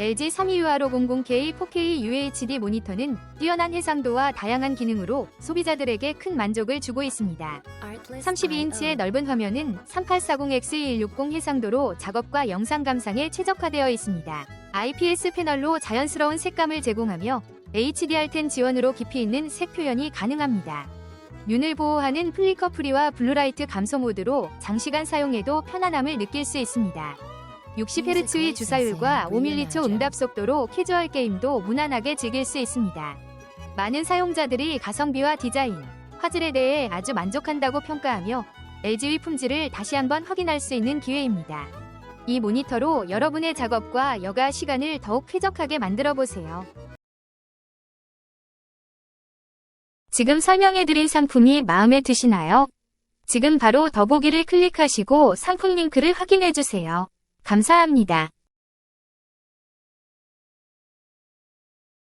LG 326500K 4K UHD 모니터는 뛰어난 해상도와 다양한 기능으로 소비자들에게 큰 만족을 주고 있습니다. 32인치의 넓은 화면은 3840X160 해상도로 작업과 영상 감상에 최적화되어 있습니다. IPS 패널로 자연스러운 색감을 제공하며 HDR10 지원으로 깊이 있는 색 표현이 가능합니다. 눈을 보호하는 플리커 프리와 블루라이트 감소 모드로 장시간 사용해도 편안함을 느낄 수 있습니다. 60Hz의 주사율과 5mm 응답 속도로 캐주얼 게임도 무난하게 즐길 수 있습니다. 많은 사용자들이 가성비와 디자인, 화질에 대해 아주 만족한다고 평가하며 LG의 품질을 다시 한번 확인할 수 있는 기회입니다. 이 모니터로 여러분의 작업과 여가 시간을 더욱 쾌적하게 만들어 보세요. 지금 설명해드린 상품이 마음에 드시나요? 지금 바로 더보기를 클릭하시고 상품 링크를 확인해 주세요. 감사합니다.